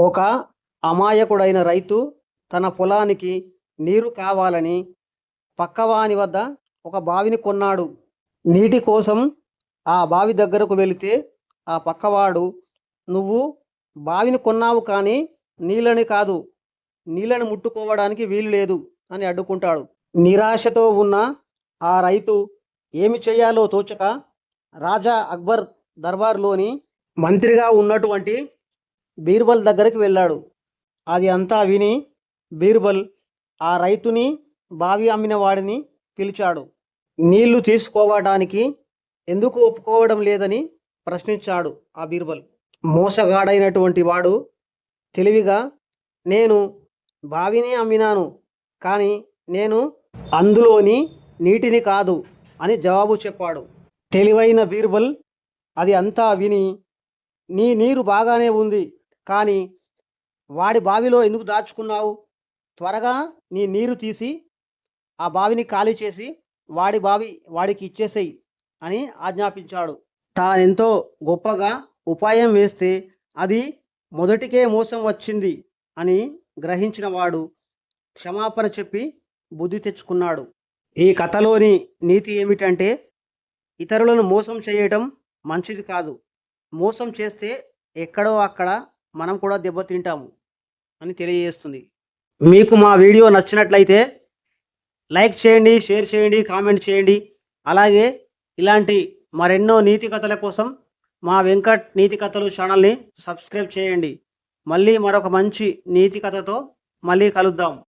ఒక అమాయకుడైన రైతు తన పొలానికి నీరు కావాలని పక్కవాని వద్ద ఒక బావిని కొన్నాడు. నీటి కోసం ఆ బావి దగ్గరకు వెళితే ఆ పక్కవాడు నువ్వు బావిని కొన్నావు కానీ నీళ్ళని కాదు నీళ్ళని ముట్టుకోవడానికి వీలు లేదు అని అడ్డుకుంటాడు. నిరాశతో ఉన్న ఆ రైతు ఏమి చేయాలో తోచక రాజా అక్బర్ దర్బార్లోని మంత్రిగా ఉన్నటువంటి బీర్బల్ దగ్గరికి వెళ్ళాడు. అది అంతా విని బీర్బల్ ఆ రైతుని బావి అమ్మిన వాడిని పిలిచాడు. నీళ్ళు తీసుకోవడానికి ఎందుకు ఒప్పుకోవడం లేదని ప్రశ్నించాడు ఆ బీర్బల్. మోసగాడైనటువంటి వాడు తెలివిగా నేను బావిని అమ్మినాను కానీ నేను అందులోని నీటిని కాదు అని జవాబు చెప్పాడు. తెలివైన బీర్బల్ అది అంతా విని నీ నీరు బాగానే ఉంది కానీ వాడి బావిలో ఎందుకు దాచుకున్నావు? త్వరగా నీ నీరు తీసి ఆ బావిని ఖాళీ చేసి వాడి బావి వాడికి ఇచ్చేసేయి అని ఆజ్ఞాపించాడు. తానెంతో గొప్పగా ఉపాయం వేస్తే అది మొదటికే మోసం వచ్చింది అని గ్రహించిన వాడు క్షమాపణ చెప్పి బుద్ధి తెచ్చుకున్నాడు. ఈ కథలోని నీతి ఏమిటంటే ఇతరులను మోసం చేయటం మంచిది కాదు. మోసం చేస్తే ఎక్కడో అక్కడ మనం కూడా దెబ్బతింటాము అని తెలియజేస్తుంది. మీకు మా వీడియో నచ్చినట్లయితే లైక్ చేయండి షేర్ చేయండి కామెంట్ చేయండి. అలాగే ఇలాంటి మరెన్నో నీతి కథల కోసం మా వెంకట్ నీతి కథలు ఛానల్ని సబ్స్క్రైబ్ చేయండి. మళ్ళీ మరొక మంచి నీతి కథతో మళ్ళీ కలుద్దాం.